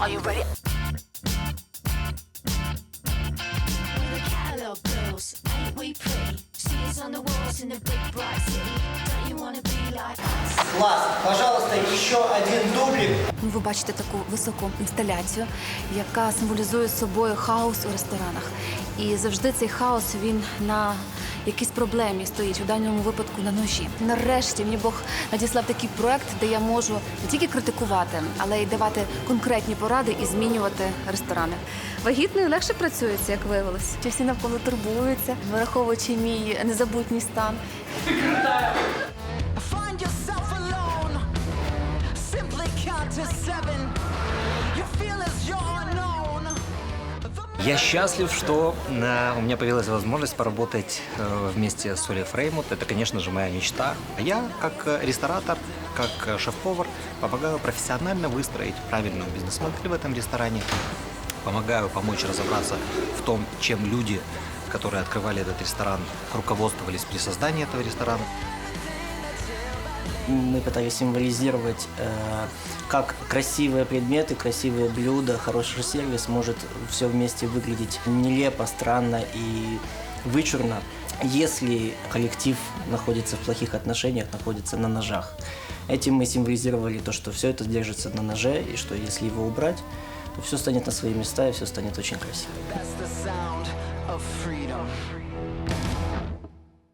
Are you ready? We're the catalog girls, ain't we pretty? See us on the walls in the big bright city. Don't you wanna be like us? Клас, пожалуйста, еще один дублик. Ну, Ви бачите таку високу інсталяцію, яка символізує собою хаос у ресторанах. І завжди цей хаос він на якійсь проблемі стоїть, у даному випадку на ножі. Нарешті мені Бог надіслав такий проект, де я можу не тільки критикувати, але й давати конкретні поради і змінювати ресторани. Вагітною легше працюється, як виявилось. Чи всі навколо турбуються, враховуючи мій незабутній стан. Simply count to seven. You feel as you're. Я счастлив, что э, у меня появилась возможность поработать э, вместе с Олей Фреймут. Это, конечно же, моя мечта. А я, как э, ресторатор, как э, шеф-повар, помогаю профессионально выстроить правильную бизнес-модель в этом ресторане. Помогаю помочь разобраться в том, чем люди, которые открывали этот ресторан, руководствовались при создании этого ресторана. Мы пытались символизировать, э, как красивые предметы, красивые блюда, хороший сервис может все вместе выглядеть нелепо, странно и вычурно, если коллектив находится в плохих отношениях, находится на ножах. Этим мы символизировали то, что все это держится на ноже, и что если его убрать, то все станет на свои места, и все станет очень красиво.